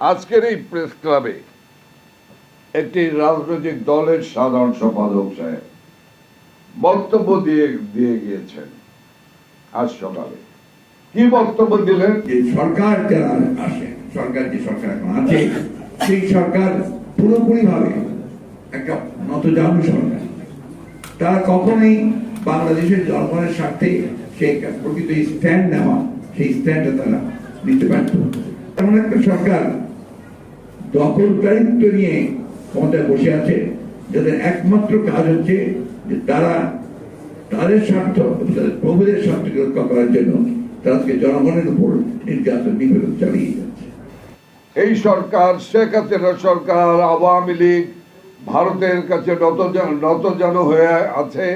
আজকের এই প্রেস ক্লাবে একটি রাজনৈতিক দলের সাধারণ সম্পাদক সাহেব বক্তব্য দিয়ে দিয়ে গিয়েছেন আজ সকালে। কি বক্তব্য দিলেন? সরকার যারা আসে, সরকার যে সরকার এখন আছে, সেই সরকার পুরোপুরি ভাবে একটা নতজানু সরকার। তারা কখনোই বাংলাদেশের জনগণের স্বার্থে সেই প্রকৃত স্ট্যান্ড নেওয়া, সেই স্ট্যান্ডটা তারা নিতে ব্যর্থ এমন একটা সরকার দখলদারিত্ব নিয়ে ক্ষমতায় বসে আছে, যাদের একমাত্র কাজ হচ্ছে যে তারা তাদের স্বার্থ, তাদের প্রভুদের স্বার্থকে রক্ষা করার জন্য তাদেরকে জনগণের উপর নির্যাতন, নিপীড়ন চালিয়ে যাচ্ছে। এই সরকার, শেখ হাসিনা সরকার, আওয়ামী লীগ, ভারতের কাছে নতজান নতজানু হয়ে আছে,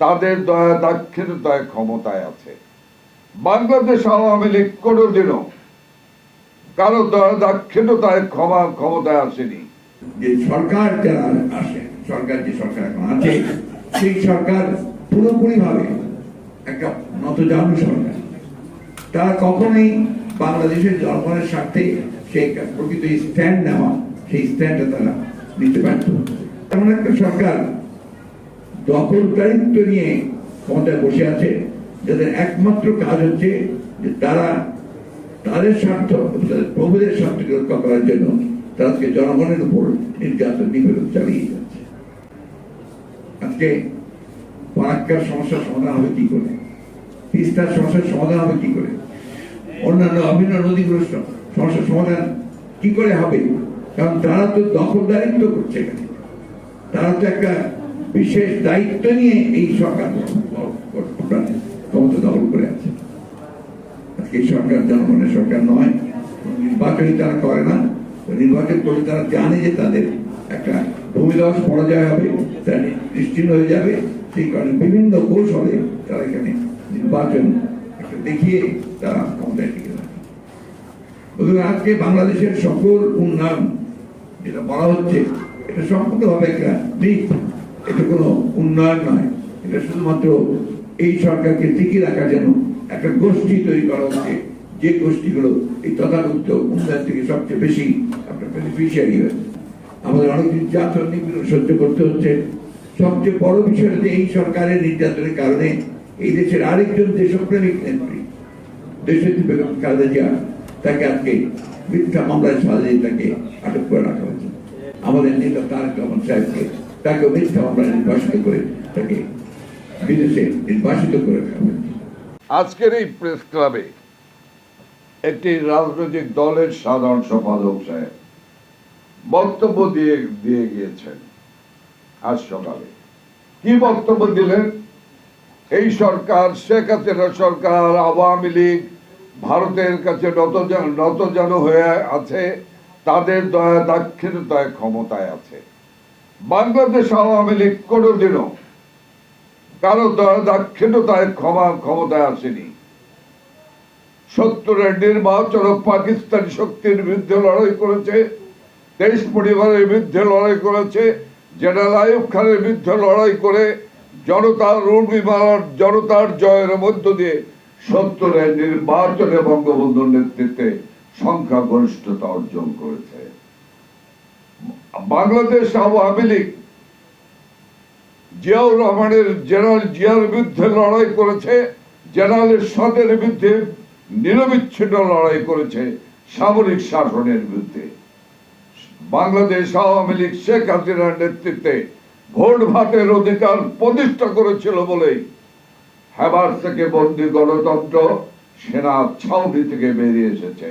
তাদের দয়া দাক্ষিণতায় ক্ষমতায় আছে। বাংলাদেশ আওয়ামী লীগ কোনোদিনও কারও দয়া দাক্ষিণতায় ক্ষমা, ক্ষমতায় আসেনি। যে সরকার যারা আসে, সরকার যে সরকার এখন আছে, সেই সরকার পুরোপুরি ভাবে একটা নতজানু সরকার। তারা কখনোই বাংলাদেশের জনগণের স্বার্থে সেই প্রকৃত স্ট্যান্ড নেওয়া, সেই স্ট্যান্ডটা তারা নিতে ব্যর্থ এমন একটা সরকার দখলদারিত্ব নিয়ে ক্ষমতায় বসে আছে, যাদের একমাত্র কাজ হচ্ছে যে তারা তাদের স্বার্থ প্রভুদের স্বার্থকে রক্ষা করার জন্য আজকে জনগণের উপর নির্যাতন, নিপীড়ন চালিয়ে যাচ্ছে। আজকে ফারাক্কার সমস্যার সমাধান হবে কি করে? তিস্তার সমস্যার সমাধান হবে কি করে? অন্যান্য অভিন্ন নদীগ্রস্ত সমস্যার সমাধান কি করে হবে? কারণ তারা তো দখলদারিত্ব করছে এখানে। তারা তো একটা বিশেষ দায়িত্ব নিয়ে এই সরকার ক্ষমতা দখল করে আছে। এই সরকার জনগণের সরকার নয়, নির্বাচনই তারা করে না। নির্বাচন করলে তারা জানে যে তাদের একটা ভূমিদশ পরাজয় হবে, তারা নিশ্চিন্ন হয়ে যাবে। সেই কারণে বিভিন্ন কৌশলে তারা এখানে নির্বাচন একটা দেখিয়ে তারা ক্ষমতায় টিকে থাকে। আজকে বাংলাদেশের সকল উন্নয়ন যেটা বলা হচ্ছে, এটা সম্পূর্ণভাবে একটা দিক এটা কোনো উন্নয়ন নয়। এটা শুধুমাত্র এই সরকারকে টিকিয়ে রাখার জন্য একটা গোষ্ঠী তৈরি করা হচ্ছে। যে গোষ্ঠীগুলো এই তথাকথিত উন্নয়ন থেকে সবচেয়ে বেশি আপনার বেনিফিশিয়ারি হয়েছে আমাদের অনেক নির্যাতন নিপীড়ন সহ্য করতে হচ্ছে। সবচেয়ে বড় বিষয় হচ্ছে এই সরকারের নির্যাতনের কারণে এই দেশের আরেকজন দেশপ্রেমিক নেত্রী দেশের বেগম খালেদা তাকে আজকে মিথ্যা মামলায় সাজিয়ে তাকে আটক করে রাখা হয়েছে। আমাদের নেতা তারেক রহমান সাহেবকে তাকে মিথ্যা মামলায় নির্বাসিত করে তাকে বিদেশে নির্বাসিত করে রাখা হয়েছে। আজকের এই প্রেস ক্লাবে একটি রাজনৈতিক দলের সাধারণ সম্পাদক সাহেব বক্তব্য দিয়ে দিয়ে গিয়েছেন আজ সকালে। কি বক্তব্য দিলেন? এই সরকার, শেখ হাসিনা সরকার, আওয়ামী লীগ, ভারতের কাছে নতজান হয়ে আছে, তাদের দয়া, দাক্ষিণতায় ক্ষমতায় আছে। বাংলাদেশ আওয়ামী লীগ কোনোদিনও কারও দয়া দাক্ষিণতায় ক্ষমা ক্ষমতায় আসেনি। সত্তরের নির্বাচন পাকিস্তানি শক্তির বিরুদ্ধে লড়াই করেছে, দেশ পরিবারের বিরুদ্ধে লড়াই করেছে, জেনারেল আয়ুব খানের বিরুদ্ধে লড়াই করে জনতার উর্মিমালার জনতার জয়ের মধ্য দিয়ে সত্তরের নির্বাচনে বঙ্গবন্ধুর নেতৃত্বে সংখ্যাগরিষ্ঠতা অর্জন করেছে। বাংলাদেশ আওয়ামী লীগ জিয়াউর রহমানের জেনারেল জিয়ার বিরুদ্ধে লড়াই করেছে, জেনারেল সদের বিরুদ্ধে নিরবিচ্ছিন্ন লড়াই করেছে সামরিক শাসনের বিরুদ্ধে। বাংলাদেশ আওয়ামী লীগ শেখ হাসিনার নেতৃত্বে ভোট ভাতের অধিকার প্রতিষ্ঠা করেছিল বলেই হেবার থেকে বন্দী গণতন্ত্র সেনা ছাউনি থেকে বেরিয়ে এসেছে।